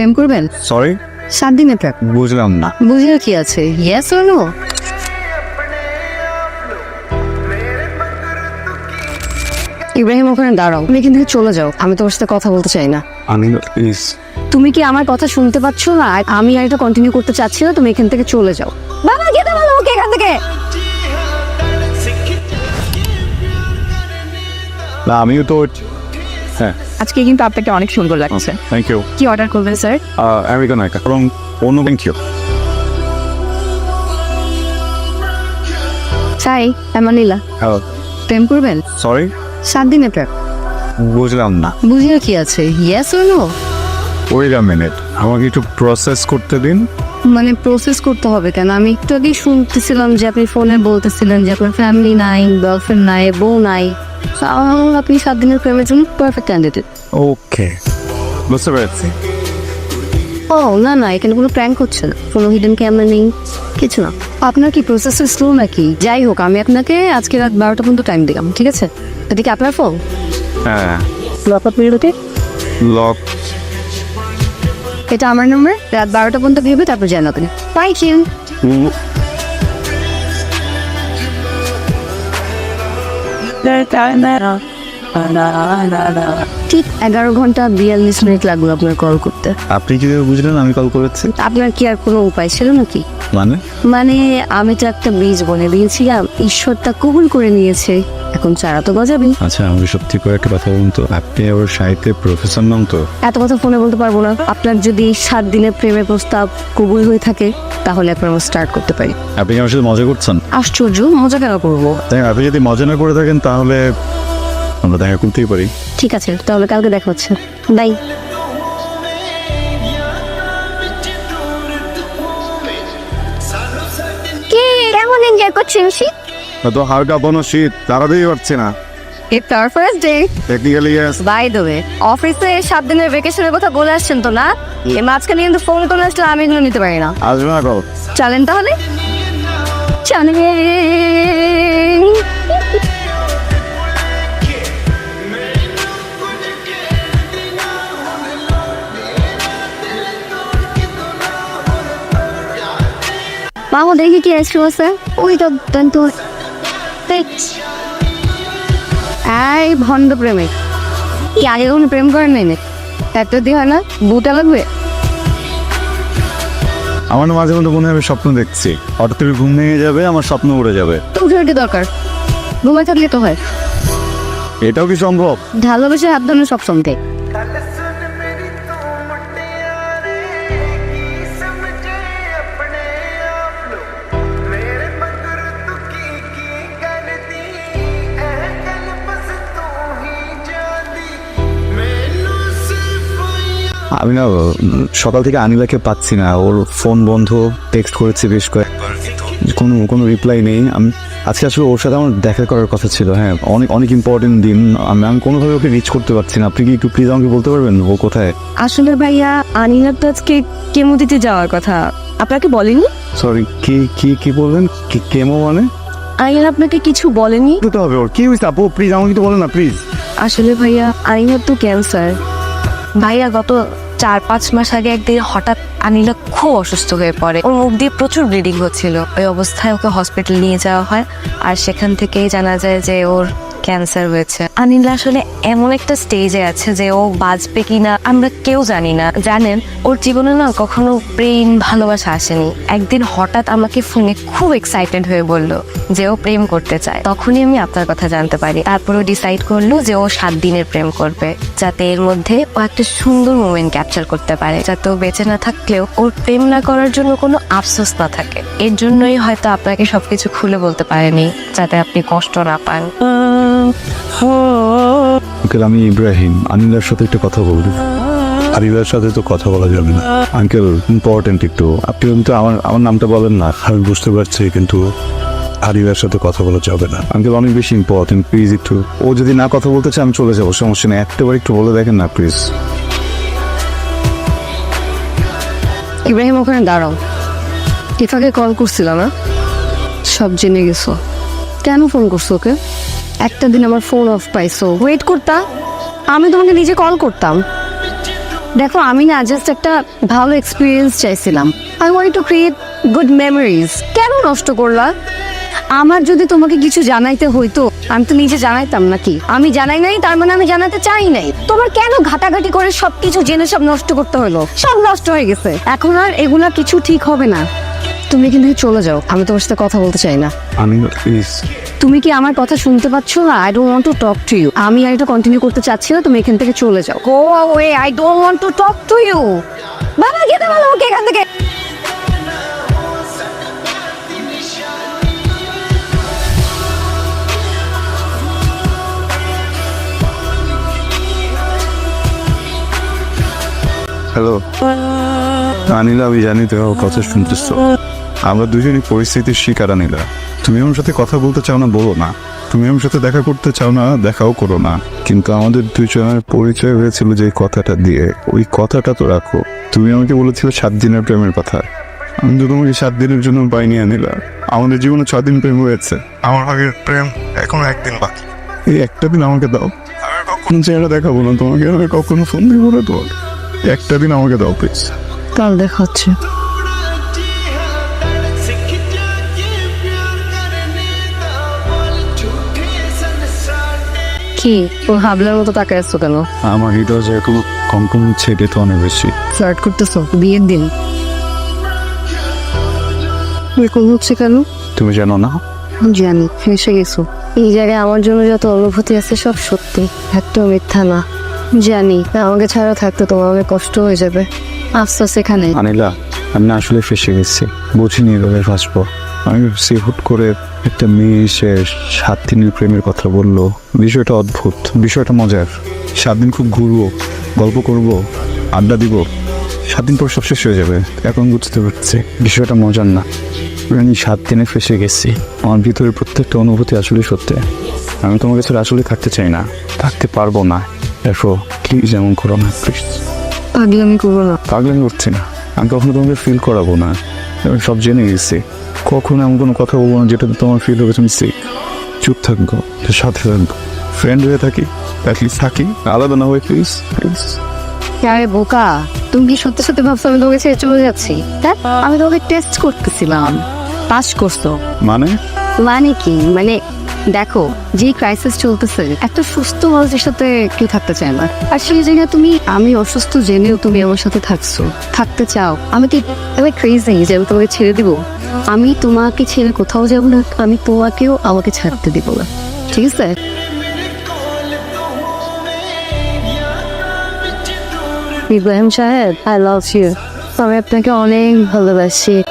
প্রেম করবেন? সরি সাত দিনে প্রেম। বুঝলাম না। বুঝে কি আছে? ইয়েস অর নো ইব্রাহিম ওখানে দাঁড়াও। তুমি এখান থেকে চলে যাও। আমি তোমার সাথে কথা বলতে চাই না। আমি প্লিজ তুমি কি আমার কথা শুনতে পাচ্ছ না? আমি আর এটা কন্টিনিউ করতে চাচ্ছি না তুমি এখান থেকে চলে যাও। বাবা যেতে বলো ওকে এখান থেকে। না আমিও তো হ্যাঁ। আজকে কিন্তু আপনাকে অনেক সুন্দর লাগছে। থ্যাংক ইউ কি অর্ডার করবেন স্যার আমেরিকান একা এবং অন্য থ্যাংক ইউ চাই এমানিলা হ্যালো প্রেম করবেন? সরি সাত দিনে প্রেম বুঝলাম না। বুঝে কি আছে? Yes or no wait a minute আমাকে একটু প্রসেস করতে দিন। মানে প্রসেস করতে হবে কেন? আমি একটু আগেই শুনতেছিলাম যে আপনি ফোনে বলতেছিলেন যে আপনার ফ্যামিলি নাই গার্লফ্রেন্ড নাই বউ নাই। So, আপনি সাত দিনের প্রেমের জন্য পারফেক্ট ক্যান্ডিডেট ওকে বুঝতে পেরেছি। ও না না এখানে কোনো প্র্যাঙ্ক হচ্ছে না। কোনো হিডেন ক্যামেরা নেই কিছু না। আপনার কি প্রসেসর স্লো নাকি? যাই হোক আমি আপনাকে আজকে রাত বারোটা পর্যন্ত টাইম দিলাম ঠিক আছে? এটা কি আপনার ফোন হ্যাঁ। লক আপ লক এটা আমার নম্বর রাত বারোটা পর্যন্ত ভেবে তারপর জানাবেন বাই ইউ ঠিক এগারো ঘণ্টা বিয়াল্লিশ মিনিট লাগল আপনার কল করতে। আপনি কীভাবে বুঝলেন আমি কল করেছি? আপনার কি আর কোনো উপায় ছিল নাকি? মানে? মানে আমি তো একটা বীজ বনে দিয়েছিলাম ঈশ্বর তা কবুল করে নিয়েছে এখন চারা তো গজাবে। আচ্ছা আমি সত্যি করে একটা কথা বলুন তো আপনি আবার সাহিত্যের প্রফেসর নাম তো? এত কথা ফোনে বলতে পারব না। আপনার যদি সাত দিনের প্রেমের প্রস্তাব কবুল হয়ে থাকে তাহলে এখন আমরা স্টার্ট করতে পারি। আপনি আমার সাথে মজা করছেন? আশ্চর্য মজা কেন করব? আপনি যদি মজা না করে থাকেন তাহলে আমরা দেখা করতেই পারি। ঠিক আছে তাহলে কালকে দেখা হচ্ছে। বাই। কি কেমন এনজয় করছেন শীত তো হালকা বনো শীত তাড়াতাড়ি পারছে না। It's our first day technically yes by the way অফিসে সাত দিনের ভেকেশনের কথা বলে আসছেন তো না? এই মাঝখানে কিন্তু ফোন করে আসলে আমি এগুলো নিতে পারি না। আসবে না কল চলেন তাহলে? চলেন দেখি কি আইসক্রিম আছে ওই তো দেন তো। এই ভণ্ড প্রেমিক। কি আগে কোনো প্রেম করেন নাই? একটা দিয়ে হয় না বুটা লাগবে। আমার মাঝে মধ্যে মনে হয় আমি স্বপ্ন দেখছি। হঠাৎ করে ঘুম ভেঙে যাবে আমার স্বপ্ন উড়ে যাবে। তো উঠে কি দরকার। ঘুমায় থাকলে তো হয়। এটাও কি সম্ভব? ভালোবেসে হাত ধরে সব সমতে আমি না সকাল থেকে আনিলাকে পাচ্ছি না। ওর ফোন বন্ধ টেক্সট করেছি বেশ কয়েকবার কোনো কোনো রিপ্লাই নেই। আমি আজকে আসলে ওর সাথে আমার দেখা করার কথা ছিল হ্যাঁ। অনেক অনেক ইম্পর্টেন্ট দিন। আমি আমি কোনোভাবে ওকে রিচ করতে পারছি না। আপনি কি একটু প্লিজ আমাকে বলতে পারবেন ও কোথায়? আসলে ভাইয়া আনিলার তো আজকে কেমো দিতে যাওয়ার কথা। আপনাকে বলেনি? সরি কি কি কি বললেন? কি কেমো মানে? আনিল আপনাকে কিছু বলেনি? হবে ওর। কি হয়েছে? আপু প্লিজ আমাকে একটু বলেন না প্লিজ আসলে ভাইয়া আনিলার তো ক্যান্সার ভাইয়া গত চার, পাঁচ মাস আগে একদিন হঠাৎ আনিলা খুব অসুস্থ হয়ে পড়ে। ওর মুখ দিয়ে প্রচুর ব্লিডিং হচ্ছিল। ওই অবস্থায় ওকে হসপিটাল নিয়ে যাওয়া হয়। আর সেখান থেকেই জানা যায় যে ওর ক্যান্সার হয়েছে। আনিল আসলে এমন একটা স্টেজে আছে যে ও বাঁচবে কিনা আমরা কেউ জানি না। জানেন, ওর জীবনে না কখনো প্রেম, ভালোবাসা আসেনি। একদিন হঠাৎ আমাকে ফোনে খুব এক্সাইটেড হয়ে বলল যে ও প্রেম করতে চায়। তখনই আমি আপনার কথা জানতে পারি। তারপর ও ডিসাইড করল যে ও সাত দিনের প্রেম করবে, যাতে এর মধ্যে ও একটা সুন্দর মোমেন্ট ক্যাপচার করতে পারে, যাতে ও বেঁচে না থাকলেও ওর প্রেম না করার জন্য কোনো আফসোস না থাকে। এর জন্যই হয়তো আপনাকে সবকিছু খুলে বলতে পারেনি, যাতে আপনি কষ্ট না পান। আঙ্কেল, আমি ইব্রাহিম। আনিলার সাথে একটা কথা বলব আনিলার সাথে তো কথা বলা যাবে না। আঙ্কেল ইম্পর্টেন্ট একটু। আপনি কিন্তু আমার আমার নামটা বলেন না। আমি বুঝতে পারছি, কিন্তু আরিলার সাথে কথা বলা যাবে না। আঙ্কেল, অনেক বেশি ইম্পর্টেন্ট প্লিজ একটু। ও যদি না কথা বলতে চায়, আমি চলে যাব, সমস্যা নেই। একটাবার একটু বলে দেখেন না প্লিজ ইব্রাহিম, ওখানে দাঁড়াও। ইফাকে কল করছিলাম না সব জেনে গেছো। কেন ফোন করছ ওকে? একটা দিন আমার ফোন অফ পাইছো। ওয়েট করতা? আমি তোমাকে নিজে কল করতাম। দেখো, আমি না জাস্ট একটা ভালো এক্সপিরিয়েন্স চাইছিলাম। I want to create good memories কেন নষ্ট করলা? আমার যদি তোমাকে কিছু জানাইতে হইতো, আমি তো নিজে জানাইতাম নাকি? আমি জানাই নাই, তার মানে আমি জানাতে চাই নাই। তোমার কেন ঘাটাঘাটি করে সবকিছু জেনে সব নষ্ট করতে হলো? সব নষ্ট হয়ে গেছে। এখন আর এগুলা কিছু ঠিক হবে না। তুমি কিন্তু চলে যাও, আমি তোমার সাথে কথা বলতে চাই না। আনিলা প্লিজ তুমি কি আমার কথা শুনতে পাচ্ছ? না I don't want to talk to you আমি আর এটা কন্টিনিউ করতে চাচ্ছি না তুমি এখান থেকে চলে যাও। Go away I don't want to talk to you বাবা যেতে বলো ওকে এখান থেকে। হ্যালো আনিলা আমি জানি তো আমার কথা শুনতেছ। আমরা দুজনই পরিস্থিতির শিকার আনিলা তুমি আমার সাথে কথা বলতে চাও না বলো না। তুমি আমার সাথে দেখা করতে চাও না দেখাও করো না। কিন্তু আমাদের দুজনের পরিচয় হয়েছিল যে কথাটা দিয়ে। ওই কথাটা তো রাখো। তুমি আমাকে বলেছিলে সাত দিনের প্রেমের কথা। আমি তো তোমাকে সাত দিনের জন্য পাইনি আনিলা আমাদের জীবনে ছ দিন প্রেম হয়েছে। আমার আগের প্রেম এখনও একদিন বাকি। এই একটা দিন আমাকে দাও। আমি কখনো চেহারা দেখাবো না তোমাকে আমি কখনো ফোন দিব না তোমাকে। একটা দিন আমাকে দাও প্লিজ কাল দেখা হচ্ছে। কি? ও হাবলার মতো তাকে আসছো কেন? আমার হৃদয় যেরকম কম্পন হচ্ছে এটা তো অনেক বেশি। ফ্লার্ট করতেছো? বিয়ের দিন। এরকম হচ্ছে কেন? তুমি জানো না? জানি ফেসে গেছো। এই জায়গায় আমার জন্য যত অনুভূতি আছে সব সত্যি একটাও মিথ্যা না। জানি আমাকে ছাড়া থাকতে তোমার অনেক কষ্ট হয়ে যাবে। আফসোস এখানে। আনিলা আমি আসলে ফেসে গেছি। বুঝিনি এভাবে ফাঁসবো আমি ভাবছি হুট করে একটা মেয়ে এসে সাত দিনের প্রেমের কথা বলল। বিষয়টা অদ্ভুত বিষয়টা মজার। সাত দিন খুব ঘুরবো গল্প করব আড্ডা দিব। সাত দিন পর সব শেষ হয়ে যাবে এখন বুঝতে পারছি। বিষয়টা মজার না। আমি সাত দিনে ফেসে গেছি। আমার ভিতরে প্রত্যেকটা অনুভূতি আসলে সত্যি। আমি তোমার কাছে আসলে থাকতে চাই না। থাকতে পারব না। দেখো প্লিজ এমন করো না প্লিজ পাগলামি করব না। পাগলামি করছি না। আমি কখনো তোমাকে ফিল করাবো না। আমি সব জেনে গেছি। কখনো এমন কোনো কথা বলব না যেটাতে তোমার ফিল হবে তুমি সিক চুপ থাকব সাথে থাকব ফ্রেন্ড হয়ে থাকি অ্যাটলিস্ট থাকি। আলাদা না হয়ে প্লিজ প্লিজ আরে বোকা? তুমি কি সত্যি সত্যি ভাবছ আমি তোমাকে ছেড়ে চলে যাচ্ছি? আমি তোমাকে টেস্ট করতেছিলাম। পাস করছ। মানে? মানে কি? মানে দেখো, যে ক্রাইসিস চলতেছে একটা সুস্থ মানুষের সাথে কেউ থাকতে চায় না। আর সেই জায়গায় তুমি, আমি অসুস্থ জেনেও তুমি আমার সাথে থাকছো, থাকতে চাও। আমি কি আমি ক্রেজি যে আমি তোমাকে ছেড়ে দিব। আমি তোমাকে ছেড়ে কোথাও যাব না, আমি তোমাকেও আমাকে ছাড়তে দিব না। ঠিক আছে? ইব্রাহিম সাহেব আই লাভ ইউ আমি আপনাকে অনেক ভালোবাসি।